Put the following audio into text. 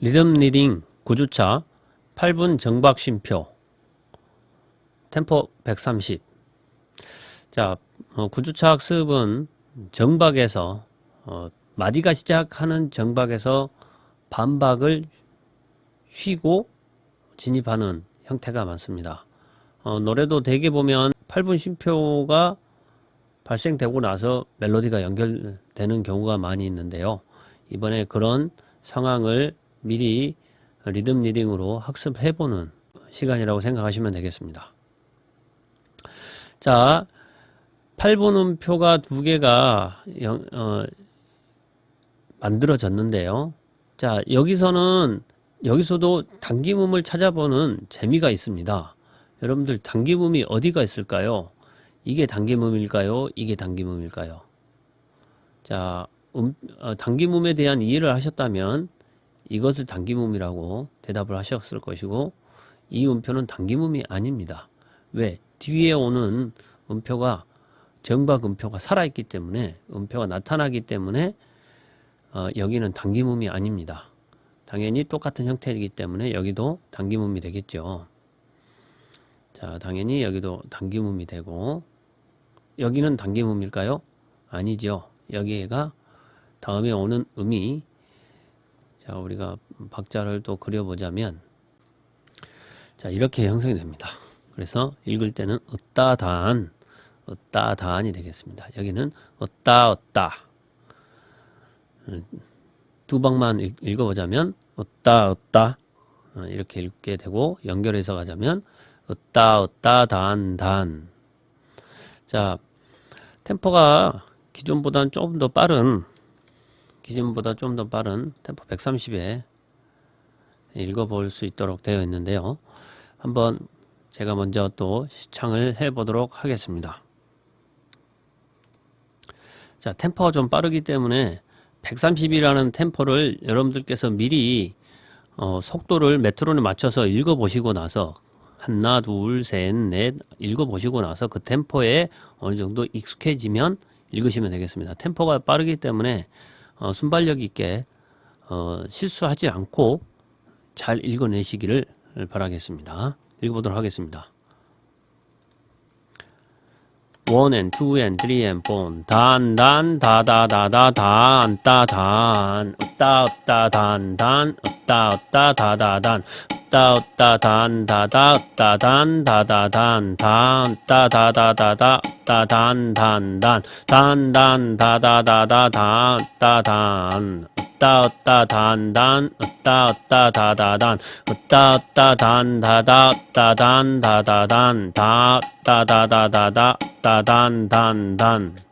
리듬 리딩 9주차 8분 정박 쉼표 템포 130 자, 어, 9주차 학습은 정박에서 어, 마디가 시작하는 정박에서 반박을 쉬고 진입하는 형태가 많습니다. 어, 노래도 대개 보면 8분 쉼표가 발생되고 나서 멜로디가 연결되는 경우가 많이 있는데요. 이번에 그런 상황을 미리 리듬 리딩으로 학습해보는 시간이라고 생각하시면 되겠습니다. 자, 8분 음표가 두 개가 영- 어, 만들어졌는데요. 자, 여기서는 여기서도 단기음을 찾아보는 재미가 있습니다. 여러분들 단기음이 어디가 있을까요? 이게 단기음일까요? 이게 단기음일까요? 자, 음, 어, 단기음에 대한 이해를 하셨다면 이것을 단기음이라고 대답을 하셨을 것이고 이 음표는 단기음이 아닙니다. 왜? 뒤에 오는 음표가 정박 음표가 살아있기 때문에 음표가 나타나기 때문에 어, 여기는 단기음이 아닙니다. 당연히 똑같은 형태이기 때문에 여기도 단기음이 되겠죠. 자, 당연히 여기도 단기음이 되고 여기는 단기음일까요? 아니죠. 여기가 다음에 오는 음이 자, 우리가 박자를 또 그려보자면 자, 이렇게 형성이 됩니다. 그래서 읽을 때는 으따단, 으따단이 되겠습니다. 여기는 으따, 으따. 두 방만 읽, 읽어보자면 으따, 으따. 어, 이렇게 읽게 되고 연결해서 가자면 으따, 으따, 단, 단. 자, 템포가 기존보다는 조금 더 빠른 기존보다 좀 더 빠른 템포 130에 읽어볼 수 있도록 되어 있는데요. 한번 제가 먼저 또 시청을 해 보도록 하겠습니다. 자, 템포가 좀 빠르기 때문에 130이라는 템포를 여러분들께서 미리 어, 속도를 메트론에 맞춰서 읽어 보시고 나서 하나, 둘, 셋, 넷 읽어 보시고 나서 그 템포에 어느 정도 익숙해지면 읽으시면 되겠습니다. 템포가 빠르기 때문에 어, 순발력 있게 어, 실수하지 않고 잘 읽어내시기를 바라겠습니다. 읽어보도록 하겠습니다. one and two and three and four 단단 다다다다 단 따단 으따 으따 단단 으 따 으따 다다단 으따 단 다다 으따단 다다단 단 따다다다다 따단 단단 다다다다 단 따단 으따 으따 단단 으따 으따 다다단 으따 으따 단다다 따단 다다단 다 따다다다다 따단 단단